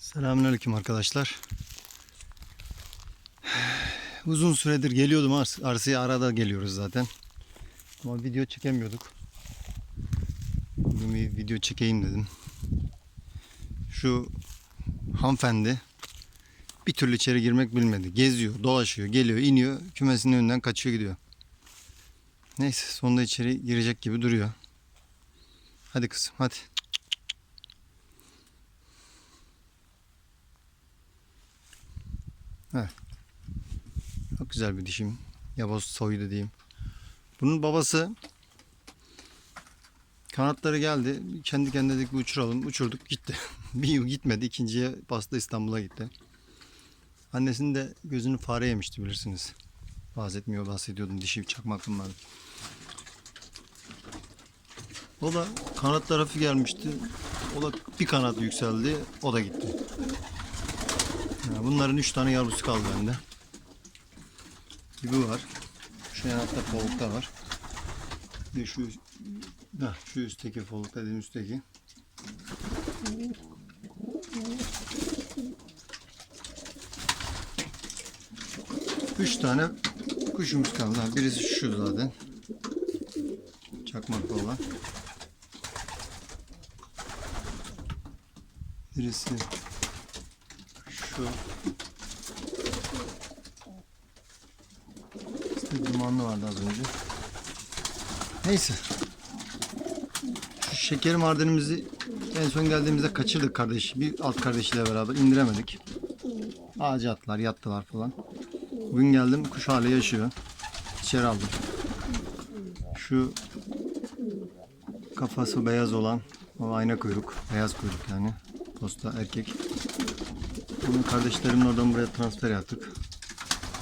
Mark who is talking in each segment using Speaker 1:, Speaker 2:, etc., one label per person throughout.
Speaker 1: Selamünaleyküm arkadaşlar. Uzun süredir geliyordum Ars arsaya arada geliyoruz zaten. Ama video çekemiyorduk. Bugün bir video çekeyim dedim. Şu hanımefendi bir türlü içeri girmek bilmedi. Geziyor, dolaşıyor, geliyor, iniyor, kümesinin önünden kaçıyor gidiyor. Neyse sonunda içeri girecek gibi duruyor. Hadi kızım hadi. Çok güzel bir dişim. Yavuz soydu diyeyim. Bunun babası kanatları geldi. Kendi kendine dedik uçuralım. Uçurduk gitti. bir yıl gitmedi. İkinciye bastı İstanbul'a gitti. Annesinin de gözünü fare yemişti bilirsiniz. Bahsetmiyor bahsediyordum. Dişi çakmaklım vardı. O da kanat tarafı gelmişti. O da bir kanat yükseldi. O da gitti. Bunların üç tane yavrusu kaldı bende. Gibi var. Şu yanatta folukta var. Bir şu Heh, şu üstteki foluk dediğim üstteki. Üç tane kuşumuz kaldı. Ha, Birisi şu zaten. Çakmaklı olan. Birisi şu. İşte dumanlı vardı az önce. Neyse. Şu şeker mardenimizi en son geldiğimizde kaçırdık kardeş. Bir alt kardeşiyle beraber indiremedik. Ağaca attılar, yattılar falan. Bugün geldim kuş hala yaşıyor. İçeri aldım. Şu kafası beyaz olan o ayna kuyruk. Beyaz kuyruk yani. Posta erkek. Bunu kardeşlerimin oradan buraya transfer yaptık.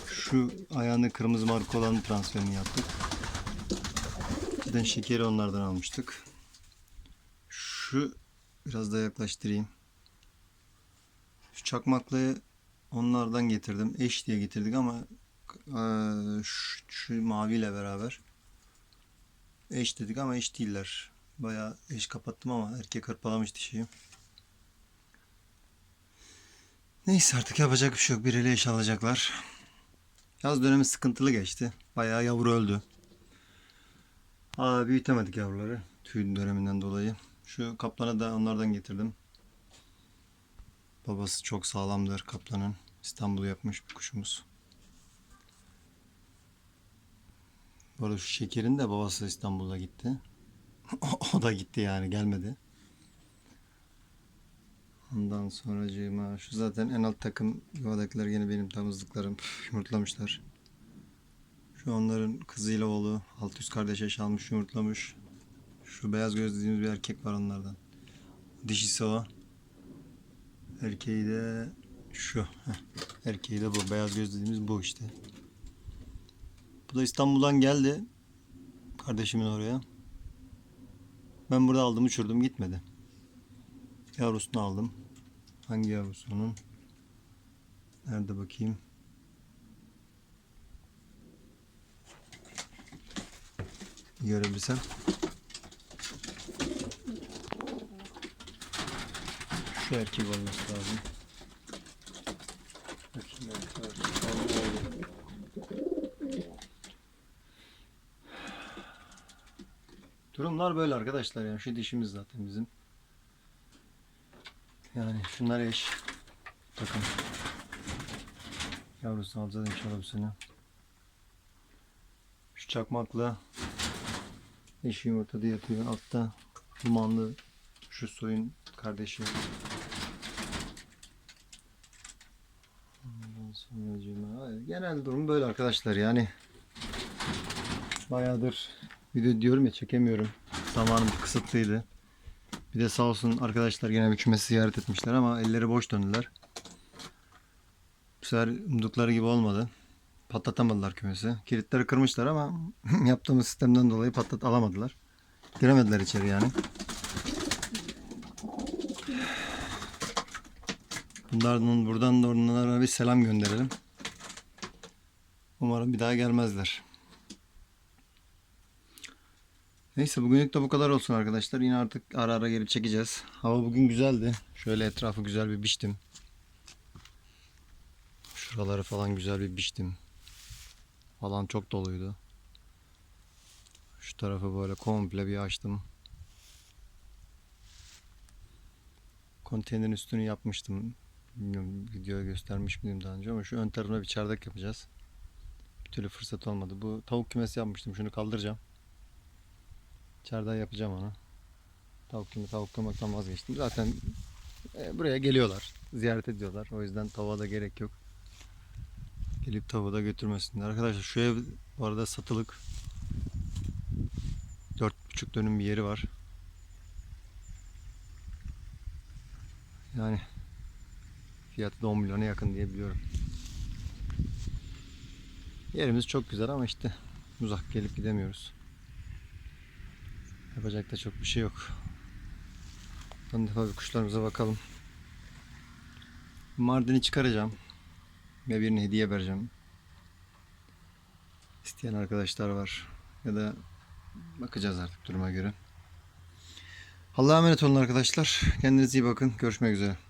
Speaker 1: Şu ayağında kırmızı marka olan transferini yaptık. Zaten şekeri onlardan almıştık. Şu biraz da yaklaştırayım. Şu çakmaklığı onlardan getirdim. Eş diye getirdik ama eee, şu, şu maviyle beraber eş dedik ama eş değiller. Bayağı eş kapattım ama erkek hırpalamış dişiyi. Neyse artık yapacak bir şey yok. Biriyle eş alacaklar. Yaz dönemi sıkıntılı geçti. Bayağı yavru öldü. Aa, büyütemedik yavruları. Tüy döneminden dolayı. Şu kaplanı da onlardan getirdim. Babası çok sağlamdır kaplanın. İstanbul'u yapmış bir kuşumuz. Bu arada şu şekerin de babası İstanbul'a gitti. o da gitti yani gelmedi. Ondan sonracığıma şu zaten en alt takım yuvadakiler yine benim damızlıklarım Püf, yumurtlamışlar. Şu onların kızıyla oğlu alt üst kardeş eş almış yumurtlamış. Şu beyaz göz dediğimiz bir erkek var onlardan. Dişisi o. Erkeği de şu. Heh. Erkeği de bu. Beyaz göz dediğimiz bu işte. Bu da İstanbul'dan geldi. Kardeşimin oraya. Ben burada aldım uçurdum gitmedi. Yavrusunu aldım. Hangi yavrusu onun? Nerede bakayım? Görebilsem. Şu erkek olması lazım. Durumlar böyle arkadaşlar yani şu dişimiz zaten bizim. Yani şunlar eş. Bakın. Yavrusunu alacağız inşallah bu sene. Şu çakmakla eşi yumurtada yatıyor. Altta dumanlı şu soyun kardeşi. Genel durum böyle arkadaşlar yani. Bayağıdır video diyorum ya çekemiyorum. Zamanım kısıtlıydı. Bir de sağ olsun arkadaşlar gene bir kümesi ziyaret etmişler ama elleri boş döndüler. Bu sefer umdukları gibi olmadı. Patlatamadılar kümesi. Kilitleri kırmışlar ama yaptığımız sistemden dolayı patlat alamadılar. Giremediler içeri yani. Bunlardan buradan da onlara bir selam gönderelim. Umarım bir daha gelmezler. Neyse bugünlük de bu kadar olsun arkadaşlar. Yine artık ara ara gelip çekeceğiz. Hava bugün güzeldi. Şöyle etrafı güzel bir biçtim. Şuraları falan güzel bir biçtim. Alan çok doluydu. Şu tarafı böyle komple bir açtım. Konteynerin üstünü yapmıştım. Bilmiyorum videoya göstermiş miydim daha önce ama şu ön tarafına bir çardak yapacağız. Bir türlü fırsat olmadı. Bu tavuk kümesi yapmıştım. Şunu kaldıracağım. Çardağı yapacağım onu. Tavuk kümesi tavuk kümekten vazgeçtim. Zaten e, buraya geliyorlar. Ziyaret ediyorlar. O yüzden tavuğa da gerek yok. Gelip tavuğu götürmesinler. Arkadaşlar şu ev bu arada satılık. 4,5 dönüm bir yeri var. Yani fiyatı da 10 milyona yakın diye biliyorum. Yerimiz çok güzel ama işte uzak gelip gidemiyoruz. Yapacak da çok bir şey yok. Ben defa bir kuşlarımıza bakalım. Mardin'i çıkaracağım. Ve birine hediye vereceğim. İsteyen arkadaşlar var. Ya da bakacağız artık duruma göre. Allah'a emanet olun arkadaşlar. Kendinize iyi bakın. Görüşmek üzere.